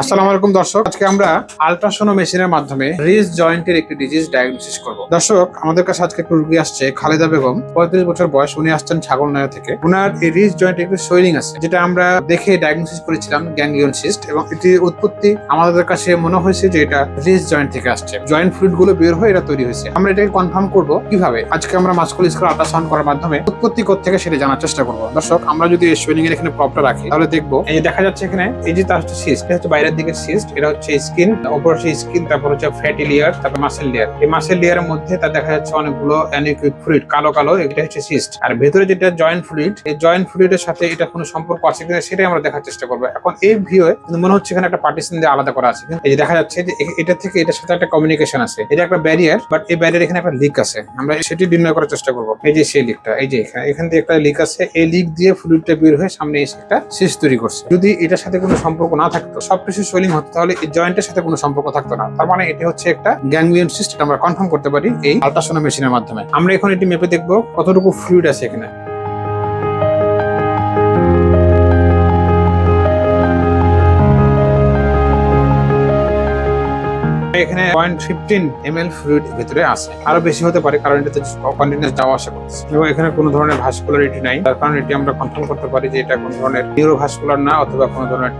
আসসালামু দর্শক, আজকে আমরা আল্ট্রাসোনো মেশিনের মাধ্যমে রিজ জয়েন্টের একটি ডিজিজ ডায়াগনোসিস করব। দর্শক, আমাদের কাছে আজকে একটু রুগী আসছে, খালেদা বেগম। পঁয়ত্রিশ বছর বয়স, উনি আসছেন ছাগলনায়া থেকে। উনার এই রিজ জয়েন্টে একটু সোয়েলিং আছে, যেটা আমরা দেখে ডায়াগনোসিস করেছিলাম গ্যাংলিয়ন সিস্ট এবং এটির উৎপত্তি আমাদের কাছে মনে হয়েছে যে এটা রিজ জয়েন্ট থেকে আসছে। জয়েন্ট ফ্লুইডগুলো বের হয়ে এটা তৈরি হয়েছে। আমরা এটাকে কনফার্ম করব কীভাবে? আজকে আমরা মাস্কুল স্কুল আল্ট্রাসাউন্ড করার মাধ্যমে উৎপত্তি থেকে সেটা জানার চেষ্টা করব। দর্শক, আমরা যদি এই সোয়েলিং এর এখানে প্রপটা রাখি, তাহলে দেখব, এই যে দেখা যাচ্ছে এখানে, এই যে তার সিস্ট এটা হচ্ছে বাইরের দিকে সিস্ট এটা হচ্ছে স্কিন ওপর হচ্ছে স্কিন তারপর হচ্ছে ফ্যাটি লেয়ার তারপর মাসেল লেয়ার এই মাসেল লেয়ারের মধ্যে তার দেখা যাচ্ছে অনেকগুলো অ্যানিকুইক ফ্লুইড কালো কালো, এটা হচ্ছে সিস্ট আর ভেতরে যেটা জয়েন্ট ফ্লুইড এই জয়েন্ট ফ্লুইডের সাথে এটা কোনো সম্পর্ক আছে কিনা সেটাই আমরা দেখার চেষ্টা করব। এখন এই ভিউ কিন্তু মনে হচ্ছে এখানে একটা পার্টিশন দিয়ে আলাদা করা আছে। এই যে দেখা যাচ্ছে যে এটা থেকে এটার সাথে একটা কমিউনিকেশন আছে। এটা একটা ব্যারিয়ার বাট এই ব্যারিয়ার এখানে একটা লিক আছে। আমরা সেটি নির্ণয় করার চেষ্টা করব। এই যে সেই লিকটা এই যে এখানে, এখান থেকে একটা লিক আছে। এই লিক দিয়ে ফ্লুইডটা বের হয়ে সামনে এসে একটা সিস্ট তৈরি করছে। যদি এটার সাথে কোনো সম্পর্ক না থাকতো, সবকিছু সোয়েলিং হতো তাহলে এই জয়েন্টের সাথে কোনো সম্পর্ক থাকতো না। তার মানে এটি হচ্ছে একটা গ্যাংলিয়ন সিস্টেম আমরা কনফার্ম করতে পারি এই আলট্রাসোনো মেশিনের মাধ্যমে। আমরা এখন এটি মেপে দেখব কতটুকু ফ্লুইড আছে এখানে। এখানে point fifteen M L fluid ভিতরে আছে। আরও বেশি হতে পারে কারণ এটাতে কন্টিনিউস যাওয়া আসা করছে এবং এখানে কোনো ধরনের ভাস্কুলারিটি নাই। তার কারণে এটি আমরা কনফার্ম করতে পারি যে এটা কোনো ধরনের নিউরোভাস্কুলার না অথবা কোনো ধরনের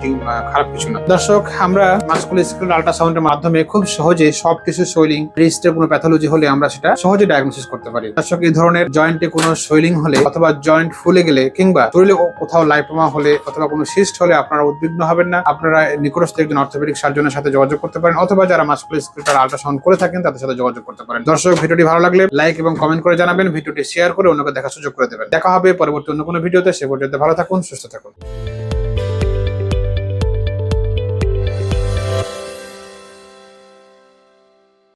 খারাপ কিছু না। দর্শক, আমরা মাস্কুলার স্কুল আল্ট্রাসাউন্ডের মাধ্যমে খুব সহজে সবকিছু সোয়েলিং রিস্টের কোনো প্যাথোলজি হলে আমরা সেটা সহজে ডায়াগনোসিস করতে পারি। দর্শক, এই ধরনের জয়েন্টে কোনো সোয়েলিং হলে অথবা জয়েন্ট ফুলে গেলে কিংবা শরীরে কোথাও লাইপোমা হলে অথবা কোনো সিস্ট হলে আপনারা উদ্বিগ্ন হবেন না। আপনারা নিকটস্থ একজন অর্থোপেডিক সার্জনের সাথে যোগাযোগ করতে পারেন অথবা যারা মাস্কুলার স্কুলটার আল্ট্রাসাউন্ড করে থাকেন, তাদের সাথে যোগাযোগ করতে পারেন। দর্শক, ভিডিওটি ভালো লাগলে লাইক এবং কমেন্ট করে জানাবেন, ভিডিওটি শেয়ার করে অন্যকে দেখার সুযোগ করে দেবেন। দেখা হবে পরবর্তী অন্য কোনো ভিডিওতে, সে পর্যন্ত ভালো থাকুন, সুস্থ থাকুন।